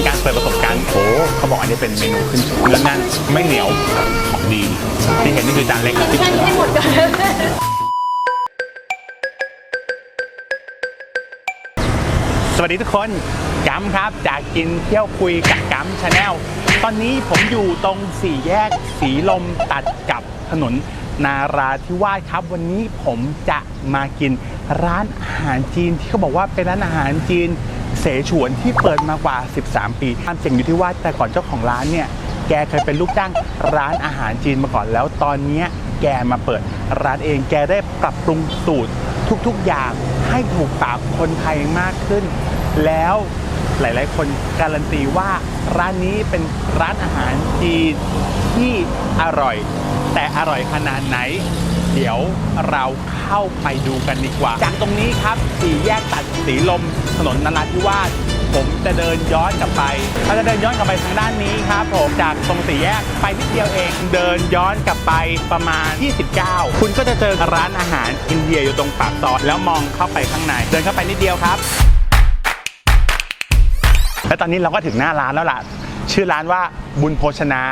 เป็นการเปิดประสบการณ์โอ้เขาบอกอันนี้เป็นเมนูขึ้นชื่อเนื้อแน่นไม่เหนียวของดี ที่เห็นนี่คือจานเล็กที่ฉันให้หมดก่อนสวัสดีทุกคนกัมครับจากกินเที่ยวคุยกับกัมชาแนลตอนนี้ผมอยู่ตรงสี่แยกสีลมตัดกับถนนนาราธิวาสครับวันนี้ผมจะมากินร้านอาหารจีนที่เขาบอกว่าเป็นร้านอาหารจีน เสฉวนที่เปิดมากว่า 13 ปีความเจ๋งอยู่ที่ว่าแต่ก่อนเจ้าของร้านเนี่ยแกเคยเป็นลูกจ้างร้านอาหารจีนมาก่อน แล้วตอนเนี้แกมาเปิดร้านเองแกได้ปรับปรุงสูตรทุกๆอย่างให้ถูกปากคนไทยมากขึ้น แล้วหลายๆ คนการันตีว่าร้านนี้เป็นร้านอาหารจีนที่อร่อย แต่อร่อยขนาดไหน เดี๋ยวเราเข้าไปดูกันดีกว่า จากตรงนี้ครับสี่แยกตัดสีลมถนนนราธิวาสผมจะเดินย้อนกลับไปเราจะเดินย้อนกลับไปทางด้านนี้ครับผมจากตรงสี่แยกไปนิดเดียวเอง เดินย้อนกลับไปประมาณ 29 คุณก็จะเจอร้านอาหารอินเดียอยู่ตรงปากซอยแล้วมองเข้าไปข้างใน เดินเข้าไปนิดเดียวครับ และตอนนี้เราก็ถึงหน้าร้านแล้วล่ะ ชื่อร้านว่าบุญโภชนา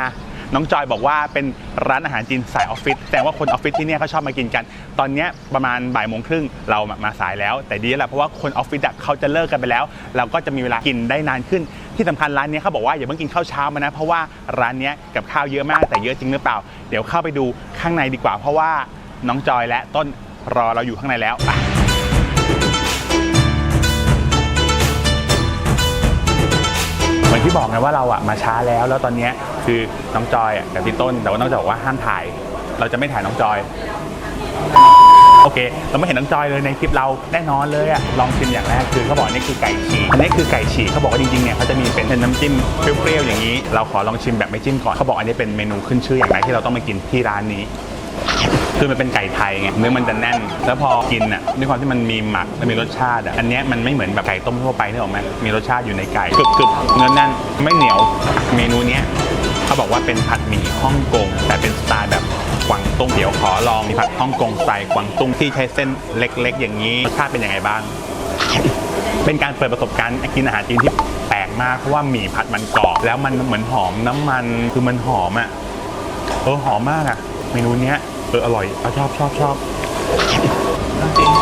น้องจอยบอกว่าเป็นร้านอาหารจีนสายออฟฟิศแต่ว่าคนออฟฟิศที่เนี่ยเขาชอบมากินกัน ตอนนี้ประมาณบ่ายโมงครึ่งเรามาสายแล้ว แต่ดีแล้วแหละเพราะว่าคนออฟฟิศเขาจะเลิกกันไปแล้ว เราก็จะมีเวลากินได้นานขึ้นที่สำคัญร้านนี้เขาบอกว่าอย่าเพิ่งกินข้าวเช้ามานะเพราะว่าร้านนี้กับข้าวเยอะมากแต่เยอะจริงหรือเปล่า เดี๋ยวเข้าไปดูข้างในดีกว่า เพราะว่าน้องจอยและต้นรอเราอยู่ข้างในแล้วเหมือนที่บอกไงว่าเราอะมาช้าแล้ว แล้วตอนนี้ คือน้องจอยอะกับพี่ต้น แต่ว่าน้องจอยบอกว่าห้ามถ่าย เราจะไม่ถ่ายน้องจอย โอเค เราไม่เห็นน้องจอยเลยในคลิปเราแน่นอนเลยอะลองชิมอย่างแรกคือเขาบอกนี่คือไก่ฉีกอันนี้คือไก่ฉีกเขาบอกว่าจริงๆเนี่ยเขาจะมีเป็นน้ำจิ้มเปรี้ยวๆอย่างนี้ เราขอลองชิมแบบไม่จิ้มก่อนเขาบอกอันนี้เป็นเมนูขึ้นชื่ออย่างไรที่เราต้องมากินที่ร้านนี้ คือมันเป็นไก่ไทยไงเนื้อมันจะแน่น แล้วพอกินอะด้วยความที่มันมีหมักและมีรสชาติอะอันเนี้ยมันไม่เหมือนแบบไก่ต้มทั่วไปนี่หรอกไหมมีรสชาติอยู่ในไก่กรึบกรึบเนื้อแน่นไม่เหนียวเมนูเนี้ยเขาบอกว่าเป็นผัดหมี่ฮ่องกงแต่เป็นสไตล์แบบกวางตุ้งเดี๋ยวขอลองมีผัดฮ่องกงสไตล์กวางตุ้งที่ใช้เส้นเล็ก ๆ อย่างนี้รสชาติเป็นยังไงบ้าง เป็นการเปิดประสบการณ์กินอาหารจีนที่แปลกมากเพราะว่าหมี่ผัดมันกรอบแล้วมันเหมือนหอมน้ำมันคือมันหอมอะเออหอมมากอะเมนูเนี้ย เอออร่อยเอาชอบชอบชอบ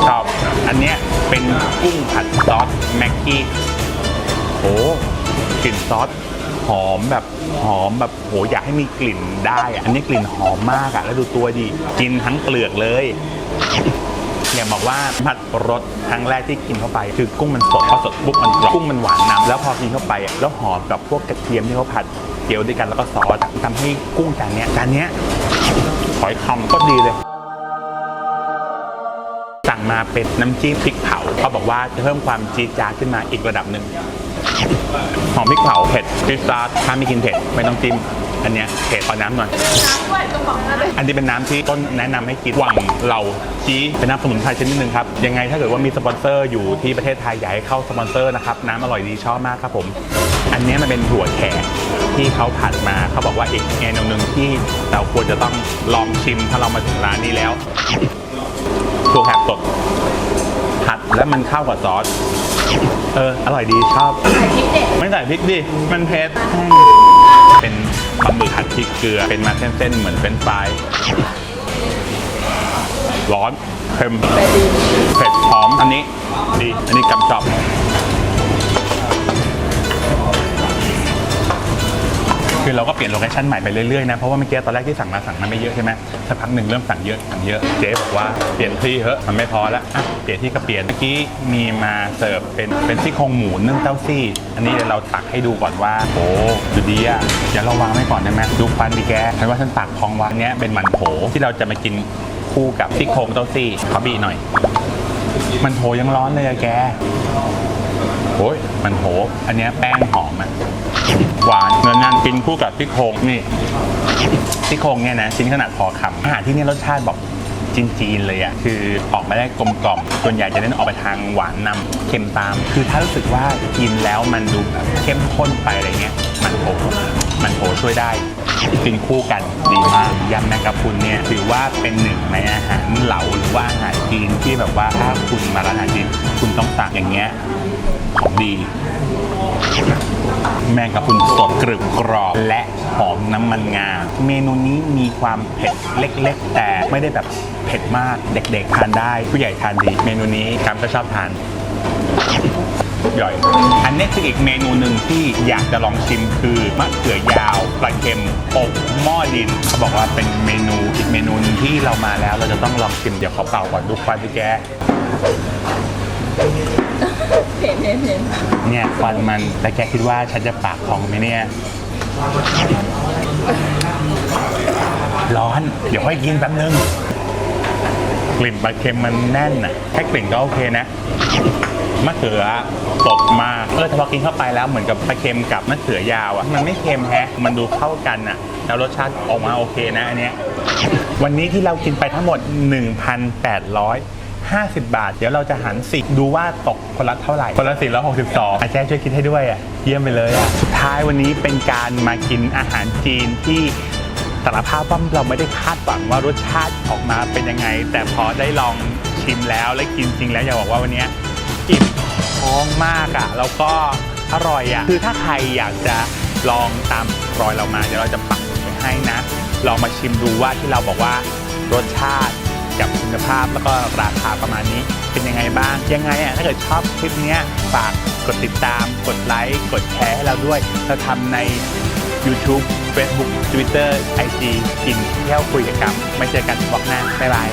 ชอบ อันเนี้ยเป็นกุ้งผัดซอสแม็กกี้โอ้กลิ่นซอสหอมแบบหอมแบบโหอยากให้มีกลิ่นได้อะอันนี้กลิ่นหอมมากอะแล้วดูตัวดีกินทั้งเปลือกเลยเนี่ยบอกว่าผัดรสครั้งแรกที่กินเข้าไป คือกุ้งมันสดพอสดปุ๊บมันกรอบกุ้งมันหวานนำแล้วพอกินเข้าไปอะแล้วหอมกับพวกกระเทียมที่เขาผัด เกี๊ยวด้วยกันแล้วก็ซอสทำให้กุ้งจานเนี้ยจานเนี้ยขอยคำก็ดีเลย สั่งมาเป็นน้ำจิ้มพริกเผาเขาบอกว่าจะเพิ่มความจี๊ดจ๊าดขึ้นมาอีกระดับหนึ่งหอมพริกเผาเผ็ดพิซซ่าถ้าไม่กินเผ็ดไม่ต้องจิ้ม อันเนี้ยเผ็ดขอน้ำหน่อยน้ำด้วยกระป๋องอะไรอันนี้เป็นน้ำที่ต้นแนะนำให้กินหวังเหล่าจีเป็นน้ำสมุนไพรชนิดหนึ่งครับ ยังไงถ้าเกิดว่ามีสปอนเซอร์อยู่ที่ประเทศไทยอยากให้เข้าสปอนเซอร์นะครับ น้ำอร่อยดีชอบมากครับผม อันนี้มันเป็นถั่วแขกที่เขาผัดมาเขาบอกว่าอีกเมนูหนึ่งที่เราควรจะต้องลองชิมถ้าเรามาถึงร้านนี้แล้วถั่วแขกสดผัดแล้วมันเข้ากับซอสเอออร่อยดีชอบใส่พริกเด็ดไม่ใส่พริกดิมันเผ็ด เป็นปลาหมึกผัดพริกเกลือ เป็นมาเส้นๆ เหมือนเป็นฟราย ร้อนเค็มเผ็ดหอมอันนี้ดีอันนี้กำจอบ คือเราก็เปลี่ยนโลเคชั่นใหม่ไปเรื่อยๆนะเพราะว่าเมื่อกี้ตอนแรกที่สั่งมาสั่งมาไม่เยอะใช่ไหมสักพักหนึ่งเริ่มสั่งเยอะสั่งเยอะเจ๊บอกว่าเปลี่ยนที่เหอะมันไม่พอล้วอะเปลี่ยนที่ก็เปลี่ยนเมื่อกี้มีมาเสิร์ฟเป็นเป็นซี่โครงหมูนึ่งเต้าซี่ อันนี้เดี๋ยวเราตักให้ดูก่อนว่าโอ้ดูดีอะเดี๋ยวเราวางไว้ก่อนได้ไหมดูควันดีแกฉันว่าฉันตักพองวางเนี้ยเป็นหมันโถที่เราจะมากินคู่กับซี่โครงเต้าซี่ขอบีหน่อย มันโถยังร้อนเลยอะแกโอ้ยมันโหอันนี้แป้งหอมอะ หวานเนื้อแน่นกินคู่กับซี่โครงนี่ซี่โครงเนี่ยนะชิ้นขนาดพอคำอาหารที่นี่รสชาติบอกจีนๆเลยอะคือออกมาได้กลมกล่อมส่วนใหญ่จะเน้นออกไปทางหวานนำเค็มตาม คือถ้ารู้สึกว่ากินแล้วมันดูแบบเข้มข้นไปอะไรเงี้ยมันโถมันโถช่วยได้กินคู่กันดีมากยำแมงกะพรุนเนี่ยถือว่าเป็นหนึ่งในอาหารเหลาหรือว่าอาหารจีนที่แบบว่าถ้าคุณมาร้านอาหารจีนคุณต้องสั่งอย่างเงี้ยของดี แมงกะพรุนสดกรึบกรอบ และหอมน้ำมันงา เมนูนี้มีความเผ็ดเล็ก ๆ แต่ไม่ได้แบบเผ็ดมากเด็ก ๆ ทานได้ ผู้ใหญ่ทานดี เมนูนี้กัมก็ชอบทานย่อยอันนี้คืออีกเมนูหนึ่งที่อยากจะลองชิมคือมะเขือยาวปลาเค็มอบหม้อดิน เขาบอกว่าเป็นเมนูอีกเมนูนึงที่เรามาแล้วเราจะต้องลองชิมเดี๋ยวเขาเป่าก่อนดูควันพี่แก ห็นเห็นเนี่ยควันมันแล้วแกคิดว่าฉันจะปากพองไหมเนี่ย ร้อน เดี๋ยวค่อยกินแป๊บนึง กลิ่นปลาเค็มมันแน่นอะแค่กลิ่นก็โอเคนะมะเขือสดมากเออแต่พอกินเข้าไปแล้วเหมือนกับปลาเค็มกับมะเขือยาวอะ มันไม่เค็มแฮะ มันดูเข้ากันอะ แล้วรสชาติออกมาโอเคนะอันเนี้ย วันนี้ที่เรากินไปทั้งหมด 50 บาท เดี๋ยวเราจะหันสิดูว่าตกคนละเท่าไหร่ คนละ462อาจารย์ช่วยคิดให้ด้วยอะเยี่ยมไปเลยอะสุดท้ายวันนี้เป็นการมากินอาหารจีนที่สารภาพว่าเราไม่ได้คาดหวังว่ารสชาติออกมาเป็นยังไง แต่พอได้ลองชิมแล้วและกินจริงแล้วอยากบอกว่าวันนี้อิ่มท้องมากอะ่ะแล้วก็อร่อยอะ่ะคือถ้าใครอยากจะลองตามรอยเรามาเดี๋ยวเราจะปักหมุดไว้ให้นะ ลองมาชิมดูว่าที่เราบอกว่ารสชาติ กับคุณภาพแล้วก็ราคาประมาณนี้เป็นยังไงบ้าง ยังไงอะถ้าเกิดชอบคลิปเนี้ยฝากกดติดตาม กดไลค์กดแชร์ให้เราด้วย เราทำใน YouTube Facebook Twitter IG กินเที่ยวคุยกับกัมไม่เจอกันบอกหน้าบ๊ายบาย